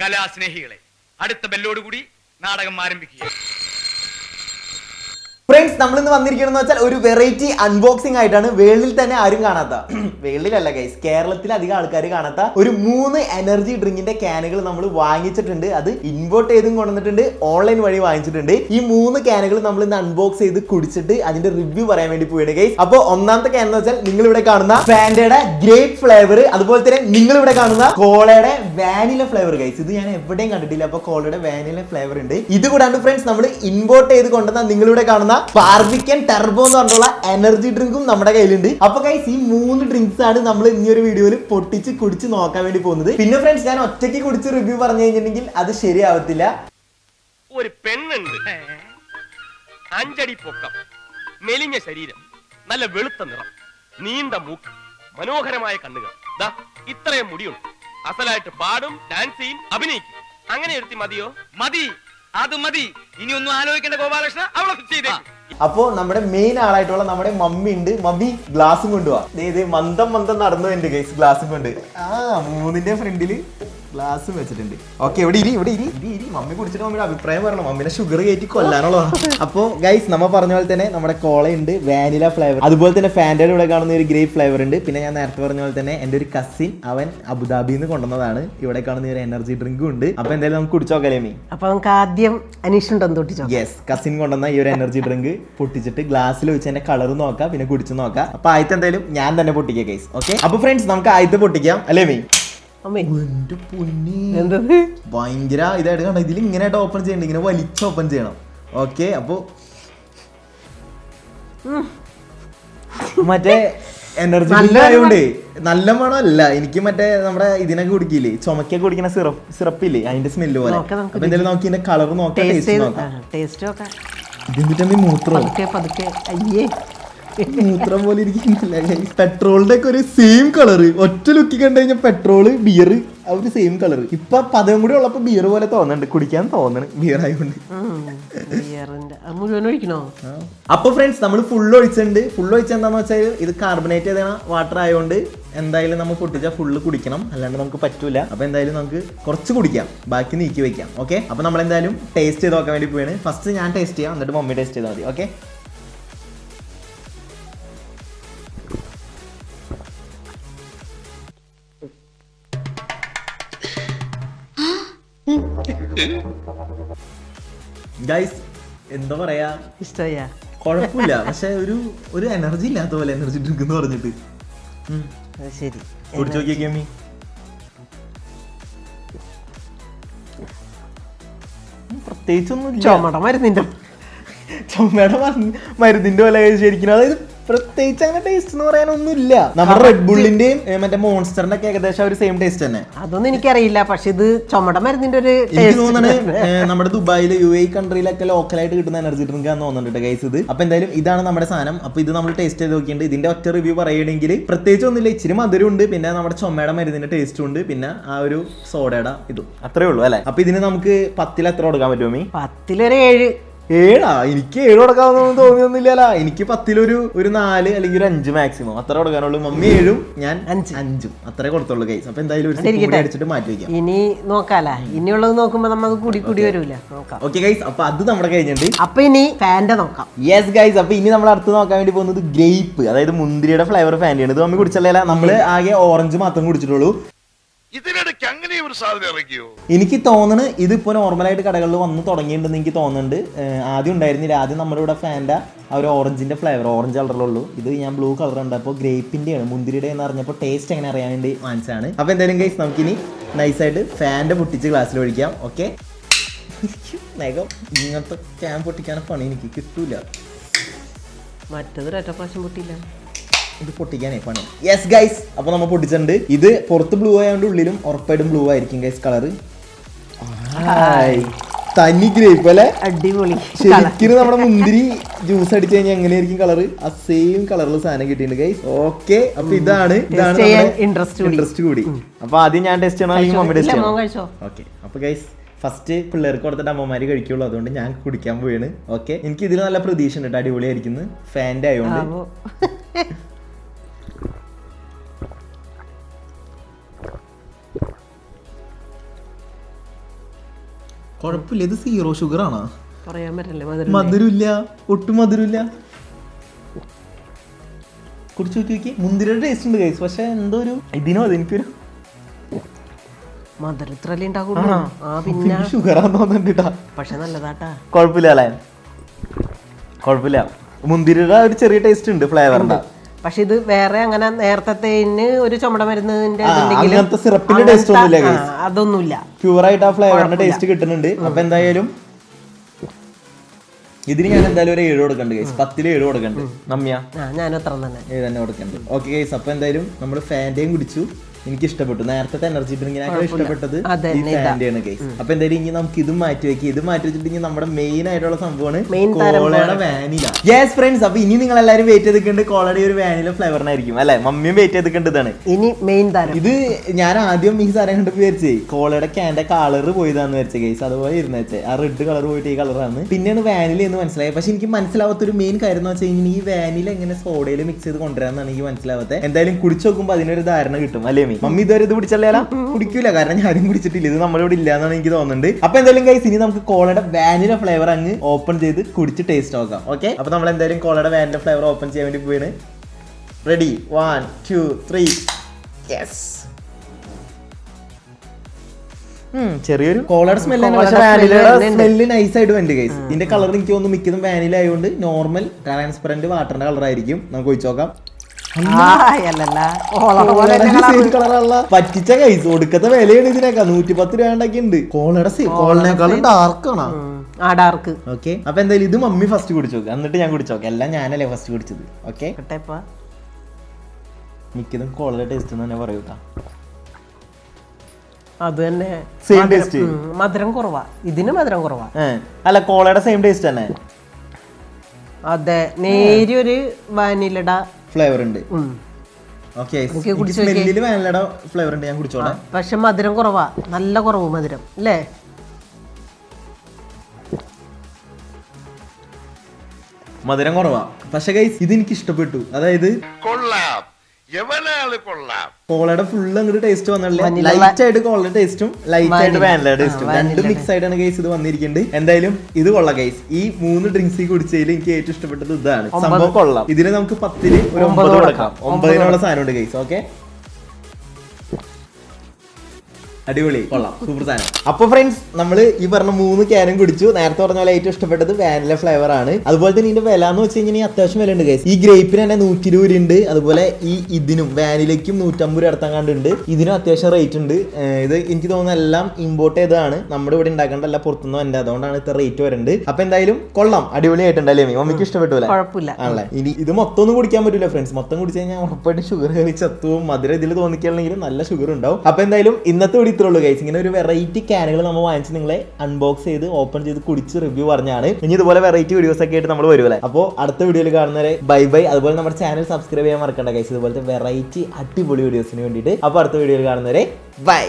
കലാസ്നേഹികളെ. അടുത്ത ബെല്ലോടുകൂടി നാടകം ആരംഭിക്കുക. ഫ്രണ്ട്സ് നമ്മൾ ഇന്ന് വന്നിരിക്കണമെന്ന് വെച്ചാൽ ഒരു വെറൈറ്റി അൺബോക്സിംഗ് ആയിട്ടാണ്. വേൾഡിൽ തന്നെ ആരും കാണാത്ത. വേൾഡിലല്ല ഗൈസ് കേരളത്തിൽ അധികം ആൾക്കാർ കാണാത്ത ഒരു മൂന്ന് എനർജി ഡ്രിങ്കിന്റെ ക്യാനുകൾ നമ്മൾ വാങ്ങിച്ചിട്ടുണ്ട്. അത് ഇൻവേർട്ട് ചെയ്തും കൊണ്ടുവന്നിട്ടുണ്ട്. ഓൺലൈൻ വഴി വാങ്ങിച്ചിട്ടുണ്ട്. ഈ മൂന്ന് ക്യാനുകൾ നമ്മൾ ഇന്ന് അൺബോക്സ് ചെയ്ത് കുടിച്ചിട്ട് അതിന്റെ റിവ്യൂ പറയാൻ വേണ്ടി പോവുകയാണ് ഗൈസ് അപ്പോൾ ഒന്നാമത്തെ ക്യാൻ എന്ന് വെച്ചാൽ നിങ്ങൾ ഇവിടെ കാണുന്ന ഫാൻഡയുടെ ഗ്രേപ്പ് ഫ്ലേവർ അതുപോലെ തന്നെ നിങ്ങൾ ഇവിടെ കാണുന്ന കോളയുടെ വാനില ഫ്ലേവർ ഗൈസ് ഇത് ഞാൻ എവിടെയും കണ്ടിട്ടില്ല. അപ്പോൾ കോളയുടെ വാനില ഫ്ലേവർ ഉണ്ട്. ഇത് കൂടാണ്ട് ഫ്രണ്ട്സ് നമ്മൾ ഇൻവേർട്ട് ചെയ്ത് കൊണ്ടുവന്ന നിങ്ങളിവിടെ കാണുന്ന ബാർബിക്കൻ ടെർബോ എന്ന് പറഞ്ഞുള്ള എനർജി ഡ്രിങ്കും നമ്മുടെ കയ്യിലുണ്ട്. അപ്പൊ ഗൈസ് ഈ മൂന്ന് ഡ്രിങ്ക്സ് ആണ് നമ്മൾ ഇനി ഒരു വീഡിയോയിൽ പൊട്ടിച്ച് കുടിച്ച് നോക്കാൻ വേണ്ടി പോകുന്നത്. പിന്നെ ഫ്രണ്ട്സ് ഞാൻ ഒറ്റയ്ക്ക് കുടിച്ച് റിവ്യൂ പറഞ്ഞു കഴിഞ്ഞിട്ടുണ്ടെങ്കിൽ അത് ശരിയാവത്തില്ല. ഒരു പെണ്ണുണ്ട്. അഞ്ചടി പൊക്കം മെലിഞ്ഞ ശരീരം നല്ല വെളുത്ത നിറം നീണ്ട മൂക്ക് മനോഹരമായ കണ്ണുകൾ. ദാ ഇത്രയും മുടിയുണ്ട്. അസലായിട്ട് പാടും ഡാൻസ് ചെയ്യും അഭിനയിക്കും. അങ്ങനെ ഒരുത്തി മതിയോ? മതി. അത് മതി. ഇനി ഒന്നും ആലോചിക്കേണ്ട ഗോപാലകൃഷ്ണ അവളെ ഫിക്സ് ചെയ്തേ അപ്പോ നമ്മുടെ മെയിൻ ആളായിട്ടുള്ള നമ്മുടെ മമ്മി ഉണ്ട്. മമ്മി ഗ്ലാസും കൊണ്ടുപോവാ മന്ദം മന്ദം നടന്നു എന്റെ ഗൈസ് ഗ്ലാസും കൊണ്ട്. ആ മൂന്നിന്റെ ഫ്രണ്ടിൽ ഗ്ലാസും വെച്ചിട്ടുണ്ട്. ഓക്കെ ഇവിടെ ഇരി ഇവിടെ ഇരി. ഇരി ഇരി. മമ്മി കുടിച്ചിട്ട് മമ്മിയുടെ അഭിപ്രായം പറയണം. മമ്മിനെ ഷുഗർ കയറ്റി കൊല്ലാനുള്ളതാ അപ്പോൾ ഗൈസ് നമ്മ പറഞ്ഞ പോലെ തന്നെ നമ്മുടെ കോള കോളയുണ്ട് വാനില ഫ്ലേവർ അതുപോലെ തന്നെ ഫാൻഡയുടെ ഇവിടെ കാണുന്ന ഒരു ഗ്രേപ്പ് ഫ്ലേവർ ഉണ്ട്. പിന്നെ ഞാൻ നേരത്തെ പറഞ്ഞ പോലെ തന്നെ എന്റെ ഒരു കസിൻ അവൻ അബുദാബിയിൽ നിന്ന് കൊണ്ടുവന്നതാണ്. ഇവിടെ കാണുന്ന ഒരു എനർജി ഡ്രിങ്കും ഉണ്ട്. അപ്പോൾ എന്തായാലും നമുക്ക് കുടിച്ചോക്കലേ മീ അപ്പൊ നമുക്ക് ആദ്യം അനീഷുണ്ടെന്ന് തൊട്ടിച്ചോ യെസ് കസിൻ കൊണ്ടുവന്ന ഈ ഒരു എനർജി ഡ്രിങ്ക് പൊട്ടിച്ചിട്ട് ഗ്ലാസ്സിൽ വെച്ച് അതിന്റെ കളർ നോക്കാം പിന്നെ കുടിച്ച് നോക്കാം. അപ്പോൾ ആദ്യത്തെ എന്തായാലും ഞാൻ തന്നെ പൊട്ടിക്കാം ഗൈസ് ഓക്കെ അപ്പോൾ ഫ്രണ്ട്സ് നമുക്ക് ആദ്യത്തെ പൊട്ടിക്കാം അല്ലേ മീ അമ്മേ. എന്റെ പൊന്നി. എന്തത്? ഭയങ്കര ഇതായിട്ട് കാണാം ഇതിൽ ഇങ്ങനെ ഓപ്പൺ ചെയ്യണ്ട? ഇങ്ങനെ വലിച്ച് ഓപ്പൺ ചെയ്യണം. ഓക്കെ അപ്പോ മറ്റേ എനർജി ആയതുകൊണ്ടേ നല്ല മണമല്ല. എനിക്ക് മറ്റേ നമ്മുടെ ഇതിനൊക്കെ കുടിക്കില്ലേ? ചുമക്കൊക്കെ കുടിക്കുന്ന സിറപ്പ് സിറപ്പ് സിറപ്പില്ലേ? അതിന്റെ സ്മെല്ല് പോലെ. അപ്പൊ എന്തായാലും നോക്കി ഇതിന്റെ കളർ നോക്കാം ടേസ്റ്റ് ടേസ്റ്റ് നോക്കാം. ടേസ്റ്റ് നോക്കാം. ഇതെന്നിട്ട് മൂത്രം? പതുക്കെ പതുക്കെ. അയ്യേ. മൂത്രം പോലെ ഇരിക്കുന്നില്ല. പെട്രോളിന്റെ ഒക്കെ ഒരു സെയിം കളർ ഒറ്റ ലുക്കി കണ്ടു കഴിഞ്ഞാൽ പെട്രോൾ ബിയർ ആ ഒരു സെയിം കളർ ഇപ്പൊ പദം കൂടി ഉള്ളപ്പോ ബിയർ പോലെ തോന്നുന്നുണ്ട്. കുടിക്കാൻ തോന്നണ്. ബിയർ ആയതുകൊണ്ട് അപ്പൊ ഫ്രണ്ട്സ് നമ്മൾ ഫുൾ ഒഴിച്ചിട്ടുണ്ട്. ഫുൾ ഒഴിച്ച എന്താന്ന് വെച്ചാൽ ഇത് കാർബണേറ്റ് ചെയ്ത വാട്ടർ ആയതുകൊണ്ട് എന്തായാലും നമ്മൾ പൊട്ടിച്ചാൽ ഫുള്ള് കുടിക്കണം. അല്ലാണ്ട് നമുക്ക് പറ്റൂല. അപ്പൊ എന്തായാലും നമുക്ക് കുറച്ച് കുടിക്കാം. ബാക്കി നീക്കി വെക്കാം. ഓക്കെ അപ്പൊ നമ്മൾ എന്തായാലും ടേസ്റ്റ് ചെയ്ത് നോക്കാൻ വേണ്ടി പോവാണ്. ഫസ്റ്റ് ഞാൻ ടേസ്റ്റ് ചെയ്യാം. എന്നിട്ട് മമ്മി ടേസ്റ്റ് ചെയ്താൽ മതി. ഓക്കെ ഗൈസ് എന്താ പറയാ? ഇഷ്ടമായ കുഴപ്പമില്ല പക്ഷെ ഒരു ഒരു എനർജി ഇല്ലാത്ത പോലെ എനർജി ഡ്രിങ്ക് എന്ന് പറഞ്ഞിട്ട്. ശരി. കുടിച്ചു നോക്കിയൊക്കെ അമ്മി പ്രത്യേകിച്ചൊന്നും ചുമട മരുന്നിന്റെ ചുമട മരുന്ന് മരുന്നിന്റെ പോലെ ശരിക്കും അതായത് പ്രത്യേകിച്ച് അങ്ങനെ ടേസ്റ്റ് എന്ന് പറയാനൊന്നുമില്ല. നമ്മുടെ റെഡ് ബുള്ളിന്റെയും മറ്റേ മോൺസ്റ്ററിന്റെ ഒക്കെ ഏകദേശം ഒരു സെയിം ടേസ്റ്റ് തന്നെ. അതൊന്നും എനിക്കറിയില്ല. പക്ഷെ ഇത് ചുമട മരുന്നിന്റെ ഒരു എനിക്ക് നമ്മുടെ ദുബായിൽ യു എ കൺട്രിയിലൊക്കെ ലോക്കലായിട്ട് കിട്ടുന്ന എനർജി ഡ്രിങ്ക് ആണെന്ന് തോന്നുന്നുണ്ട് ഗൈസ് ഇത്. അപ്പൊ എന്തായാലും ഇതാണ് നമ്മുടെ സാധനം. അപ്പൊ ഇത് നമ്മൾ ടേസ്റ്റ് ചെയ്ത് നോക്കിയിട്ടുണ്ട്. ഇതിന്റെ ഒറ്റ റിവ്യൂ പറയുകയാണെങ്കിൽ പ്രത്യേകിച്ച് ഒന്നുമില്ല. ഇച്ചിരി മധുരം ഉണ്ട് പിന്നെ നമ്മുടെ ചുമയുടെ മരുന്നിന്റെ ടേസ്റ്റും ഉണ്ട്. പിന്നെ ആ ഒരു സോഡയുടെ ഇതും. അത്രേ ഉള്ളൂ അല്ലെ? അപ്പൊ ഇതിന് നമുക്ക് പത്തിൽ എത്ര കൊടുക്കാൻ പറ്റുമോ പത്തിലൊരു ഏഴ്. ഏഴാ? എനിക്ക് ഏഴ് കൊടുക്കാമെന്നൊന്നും തോന്നിയൊന്നുമില്ല എനിക്ക് പത്തിലൊരു ഒരു നാല് അല്ലെങ്കിൽ ഒരു അഞ്ച് മാക്സിമം അത്ര കൊടുക്കാനുള്ളൂ. മമ്മി ഏഴും ഞാൻ അഞ്ച്. അഞ്ചും. അത്രേ കൊടുത്തുള്ളൂ കൈസ് അപ്പൊ എന്തായാലും ഒരു അടിച്ചിട്ട് മാറ്റി വെക്കാം. ഇനി നോക്കാല ഇനിയുള്ളത് നോക്കുമ്പോ നമ്മൾ കൂടി കൂടി വരൂല നോക്കാം. ഓക്കെ ഗൈസ് അപ്പൊ അത് നമ്മുടെ കഴിഞ്ഞിട്ടുണ്ട്. അപ്പൊ ഇനി ഫാന്റെ നോക്കാം. യെസ് ഗൈസ് അപ്പൊ ഇനി നമ്മൾ അടുത്ത് നോക്കാൻ വേണ്ടി പോകുന്നത് ഗ്രേപ്പ് അതായത് മുന്തിരിയുടെ ഫ്ലേവർ ഫാന്റിയാണ് ഇത് മമ്മി കുടിച്ചല്ലേ നമ്മൾ ആകെ ഓറഞ്ച് മാത്രം കുടിച്ചിട്ടുള്ളൂ. ഇതിനിടയ്ക്ക് അങ്ങനെ ഒരു സാധനം ഇറങ്ങിയോ? എനിക്ക് തോന്നുന്നു ഇതിപ്പോ നോർമലായിട്ട് കടകളിൽ വന്ന് തുടങ്ങിയിട്ടുണ്ടെന്ന് എനിക്ക് തോന്നുന്നുണ്ട് ആദ്യം ഉണ്ടായിരുന്നില്ല. ആദ്യം നമ്മുടെ ഇവിടെ ഫാന്റെ ആ ഒരു ഓറഞ്ചിന്റെ ഫ്ലേവർ ഓറഞ്ച് കളറിലുള്ളൂ. ഇത് ഞാൻ ബ്ലൂ കളർ ഉണ്ട് അപ്പോൾ ഗ്രേപ്പിന്റെ ആണ് മുന്തിരിയുടെ എന്ന് അറിഞ്ഞപ്പോൾ ടേസ്റ്റ് എങ്ങനെ അറിയാൻ വേണ്ടി വാങ്ങിച്ചാണ് അപ്പോൾ എന്തായാലും ഗൈസ് നമുക്കിനി നൈസായിട്ട് ഫാന്റെ പൊട്ടിച്ച് ഗ്ലാസ്സിൽ ഒഴിക്കാം. ഓക്കെ നഖം ഇങ്ങനത്തെ ക്യാമ്പ് പൊട്ടിക്കാன പണി എനിക്ക് കിട്ടൂല. മറ്റത് ഒരൊറ്റ പ്രാവശ്യം പൊട്ടിയില്ല. ഇത് പൊട്ടിക്കാനേ പണി. യെസ് ഗൈസ് അപ്പോൾ നമ്മൾ പൊട്ടിച്ചിട്ടുണ്ട്. ഇത് പുറത്ത് ബ്ലൂ ആയതുകൊണ്ട് ഉള്ളിലും ഉറപ്പായിട്ടും ബ്ലൂ ആയിരിക്കും ഗൈസ് കളർ തനി ഗ്രേപ്പ് അല്ലെ? അടിപൊളി ശരിക്കും നമ്മുടെ മുന്തിരി ജ്യൂസ് അടിച്ചു കഴിഞ്ഞാൽ എങ്ങനെയായിരിക്കും കളർ ആ സെയിം കളറിൽ സാധനം കിട്ടിയിട്ടുണ്ട് ഗൈസ് ഓക്കെ അപ്പൊ ഇതാണ് ഇതാണ് ഇൻട്രസ്റ്റ് കൂടി. ഇൻട്രസ്റ്റ് കൂടി. അപ്പൊ ആദ്യം ഞാൻ ടെസ്റ്റ് ചെയ്യണോ? അല്ലെങ്കിൽ മമ്മി ടെസ്റ്റ് ചെയ്യണോ? ഓക്കെ അപ്പൊ ഗൈസ് ഫസ്റ്റ് പിള്ളേർക്ക് കൊടുത്തിട്ട് അമ്മമാര് കഴിക്കുള്ളൂ. അതുകൊണ്ട് ഞാൻ കുടിക്കാൻ പോവാണ്. ഓക്കെ എനിക്ക് ഇതിൽ നല്ല പ്രതീക്ഷ ഉണ്ട് അടിപൊളിയായിരിക്കുന്നു. ഫാന്റെ ആയതുകൊണ്ട് കുഴപ്പമില്ല ഇത് സീറോ ഷുഗർ ആണ്. പറയാൻ പറ്റില്ല മധുരമില്ല? ഒട്ടും മധുരമില്ല. കുടിച്ചു നോക്കി നോക്കി. മുന്തിരിയുടെ ടേസ്റ്റ് ഉണ്ട് കഴിച്ചു പക്ഷെ എന്തോ ഒരു ഇതിനോ മധുരത്തിലല്ലേ ഉണ്ടാക്കുള്ളൂ ആ പിന്നെ ഷുഗർ ആണെന്ന് തോന്നുന്നുണ്ട് പക്ഷെ നല്ലതാട്ടാ. കുഴപ്പമില്ല അല്ലേ? കുഴപ്പമില്ല. മുന്തിരിയുടെ ഒരു ചെറിയ ടേസ്റ്റ് ഉണ്ട് ഫ്ലേവറിന്റെ പക്ഷെ ഇത് വേറെ അങ്ങനെ നേരത്തെ ഒരു ചുമട മരുന്നിന്റെ അങ്ങനത്തെ സിറപ്പിന്റെ ടേസ്റ്റ് ഒന്നുമില്ല അതൊന്നുമില്ല. പ്യൂർ ആയിട്ട് ആ ഫ്ലേവറിന്റെ ടേസ്റ്റ് കിട്ടുന്നുണ്ട്. അപ്പൊ എന്തായാലും ഇതിന് ഞാൻ എന്തായാലും ഒരു ഏഴ് കൊടുക്കണ്ട് ഗൈസ് പത്തിൽ ഏഴ് കൊടുക്കണ്ട്. നമ്മിയ ഞാൻ ഞാനും അത്ര തന്നെ. ഏഴ് തന്നെ കൊടുക്കണ്ട്. ഓക്കെ ഗൈസ് അപ്പൊ എന്തായാലും നമ്മൾ ഫാന്റയും കുടിച്ചു. എനിക്ക് ഇഷ്ടപ്പെട്ടു നേരത്തെ എനർജി ഡ്രിങ്കിനൊക്കെ ഇഷ്ടപ്പെട്ടത് ഈ ഗൈസ് അപ്പൊ എന്തായാലും ഇനി നമുക്ക് ഇതും മാറ്റി വെക്കി. ഇത് മാറ്റി വെച്ചിട്ട് ഇനി നമ്മുടെ മെയിൻ ആയിട്ടുള്ള സംഭവമാണ് കോളയുടെ വാനില യെസ് ഫ്രണ്ട്സ് അപ്പൊ ഇനി നിങ്ങൾ എല്ലാവരും വെയിറ്റ് ചെയ്തിട്ടുണ്ട്. കോളയുടെ ഒരു വാനില ഫ്ലേവറിനായിരിക്കും അല്ലെ? മമ്മിയും വെയിറ്റ് ചെയ്തിട്ടുണ്ട് ഇതാണ്. ഇനി മെയിൻ താരം. ഇത് ഞാൻ ആദ്യം ഈ സാധനം കണ്ടു വിചാരിച്ചേ കോളയുടെ ക്യാന്റെ കളർ പോയതാന്ന് വിചാരിച്ച കേസ് അതുപോലെ ഇരുന്ന വെച്ചേ. ആ റെഡ് കളർ പോയിട്ട് ഈ കളറാണ് പിന്നെയാണ് വാനില എന്ന് മനസ്സിലായത്. പക്ഷെ എനിക്ക് മനസ്സിലാവാത്ത ഒരു മെയിൻ കാര്യം എന്ന് വെച്ചാൽ കഴിഞ്ഞാൽ ഈ വാനില എങ്ങനെ സോഡയിൽ മിക്സ് ചെയ്ത് കൊണ്ടുവരാന്നാണ് എനിക്ക് മനസ്സിലാവാത്തത് എന്തായാലും കുടിച്ചു നോക്കുമ്പോൾ അതിനൊരു ധാരണ കിട്ടും. അല്ലേ മീ മമ്മി ഇതുവരെ ഇത് കുടിച്ചല്ലേല കുടിക്കൂല. കാരണം ഞാനും കുടിച്ചിട്ടില്ല. ഇത് നമ്മുടെ ഇവിടെ ഇല്ലാന്നാണ് എനിക്ക് തോന്നുന്നുണ്ട്. അപ്പൊ എന്തായാലും കൈസ് ഇനി നമുക്ക് കോളയുടെ വാനില ഫ്ലേവർ അങ്ങ് ഓപ്പൺ ചെയ്ത് കുടിച്ച് ടേസ്റ്റ് നോക്കാം. ഓക്കെ അപ്പൊ നമ്മൾ എന്തായാലും കോളയുടെ വാനില ഫ്ലേവർ ഓപ്പൺ ചെയ്യാൻ വേണ്ടി പോയാണ് ready one two three yes ചെറിയൊരു കോളയുടെ സ്മെല്ല് നൈസ് ആയിട്ട് വേണ്ട ഗൈസ് ഇതിന്റെ കളർ എനിക്ക് തോന്നുന്നു മിക്കതും വാനില ആയതുകൊണ്ട് നോർമൽ ട്രാൻസ്പെറന്റ് വാട്ടറിന്റെ കളർ ആയിരിക്കും. നമുക്ക് ഒഴിച്ചു നോക്കാം. പറ്റിച്ച കൈസ് ഒടുക്കത്തെ വിലയാണ് ഇതിനൊക്കെ നൂറ്റി പത്ത് രൂപ ഉണ്ടാക്കി ഉണ്ട് കോളയുടെ കോളിനേക്കാളും ഡാർക്ക് ആണോ. ആ ഡാർക്ക് ഓക്കെ അപ്പൊ എന്തായാലും ഇത് മമ്മി ഫസ്റ്റ് കുടിച്ചു നോക്കുക എന്നിട്ട് ഞാൻ കുടിച്ചു നോക്കാം. എല്ലാം ഞാനല്ലേ ഫസ്റ്റ് കുടിച്ചത്. ഓക്കെ മിക്കതും കോളയുടെ ടേസ്റ്റ് തന്നെ പറയൂ ട്ടാ. അത് തന്നെ സെയിം. ഉം, മധുരം കുറവാ. ഇതിന് മധുരം കുറവാ. അല്ല കോളയുടെ സെയിം ടേസ്റ്റ് തന്നെ. അതെ. നേരിയൊരു വാനിലട ഫ്ലേവർ ഉണ്ട്. ഓക്കെ സ്മെല്ലിൽ വാനിലയുടെ ഫ്ലേവർ ഉണ്ട് ഞാൻ കുടിച്ചോളാം. പക്ഷെ മധുരം കുറവാ. നല്ല കുറവ് മധുരം അല്ലേ? മധുരം കുറവാ. പക്ഷെ ഗൈസ് ഇത് എനിക്ക് ഇഷ്ടപ്പെട്ടു. അതായത് കൊള്ളാം. എവനാൾ കൊള്ളാം? കോളയുടെ ഫുൾ അങ്ങോട്ട് ടേസ്റ്റ് വന്നല്ലേ. ലൈറ്റ് ആയിട്ട് കോളയുടെ ടേസ്റ്റും ലൈറ്റ് ആയിട്ട് വാനിലയുടെ വാനില ടേസ്റ്റും രണ്ടും മിക്സ് ആയിട്ടാണ് കേസ് ഇത് വന്നിരിക്കുന്നത് എന്തായാലും ഇത് കൊള്ളാം കേസ് ഈ മൂന്ന് ഡ്രിങ്ക്സ് കുടിച്ചതിൽ എനിക്ക് ഏറ്റവും ഇഷ്ടപ്പെട്ടത് ഇതാണ്. സംഭവം കൊള്ളാം. ഇതിന് നമുക്ക് പത്തിൽ ഒരു ഒമ്പത് കൊടുക്കാം. ഒമ്പതിനുള്ള സാധനം ഉണ്ട് ഗൈസ് ഓക്കെ അടിപൊളി. കൊള്ളാം. സൂപ്പർ സാധനം. അപ്പൊ ഫ്രണ്ട്സ് നമ്മൾ ഈ പറഞ്ഞ മൂന്ന് ക്യാനും കുടിച്ചു. നേരത്തെ പറഞ്ഞ പോലെ ഏറ്റവും ഇഷ്ടപ്പെട്ടത് വാനില ഫ്ലേവർ ആണ്. അതുപോലെ തന്നെ ഇതിന്റെ വില എന്ന് വെച്ച് കഴിഞ്ഞാൽ അത്യാവശ്യം വില ഉണ്ട് ഈ ഗ്രേപ്പിന് തന്നെ നൂറ്റി ഇരുപത് ഉണ്ട്. അതുപോലെ ഈ ഇതിനും വാനിലയ്ക്കും നൂറ്റമ്പത് രൂപ അടുത്താൻ കണ്ടുണ്ട് ഇതിനും അത്യാവശ്യം റേറ്റ് ഉണ്ട്. ഇത് എനിക്ക് തോന്നുന്നു എല്ലാം ഇമ്പോർട്ട് ചെയ്തതാണ്. നമ്മുടെ ഇവിടെ ഉണ്ടാക്കേണ്ടല്ല പുറത്തുനിന്ന് വന്നത് അതുകൊണ്ടാണ് ഇത്ര റേറ്റ് വരുന്നത് അപ്പൊ എന്തായാലും കൊള്ളാം. അടിപൊളിയായിട്ടുണ്ട് അല്ലേ മമ്മിക്ക് ഇഷ്ടപ്പെട്ടില്ല? ആണല്ലേ? ഇനി ഇത് മൊത്തം ഒന്നും കുടിക്കാൻ പറ്റില്ല ഫ്രണ്ട്സ് മൊത്തം കുടിച്ചു കഴിഞ്ഞാൽ ഉറപ്പായിട്ട് ഷുഗർ കയറി ചത്തുവും മധുരം ഇതിൽ തോന്നിക്കുകയാണെങ്കിൽ നല്ല ഷുഗർ ഉണ്ടാവും. അപ്പൊ എന്തായാലും ഇന്നത്തെ കൂടി ഇത്രേ ഉള്ളൂ ഗൈസ് ഇങ്ങനെ ഒരു വെറൈറ്റി ക്യാനുകൾ നമ്മൾ വാങ്ങിച്ച് നിങ്ങളെ അൺബോക്സ് ചെയ്ത് ഓപ്പൺ ചെയ്ത് കുടിച്ച് റിവ്യൂ പറഞ്ഞാണ്. ഇനി ഇതുപോലെ വെറൈറ്റി വീഡിയോസ് ഒക്കെ ആയിട്ട് നമ്മൾ വരുമല്ലേ അപ്പോൾ അടുത്ത വീഡിയോയിൽ കാണുന്നവരെ ബൈ ബൈ അതുപോലെ നമ്മുടെ ചാനൽ സബ്സ്ക്രൈബ് ചെയ്യാൻ മറക്കണ്ട ഗൈസ് ഇതുപോലത്തെ വെറൈറ്റി അടിപൊളി വീഡിയോസിന് വേണ്ടിയിട്ട്. അപ്പോൾ അടുത്ത വീഡിയോയിൽ കാണുന്നവരെ ബൈ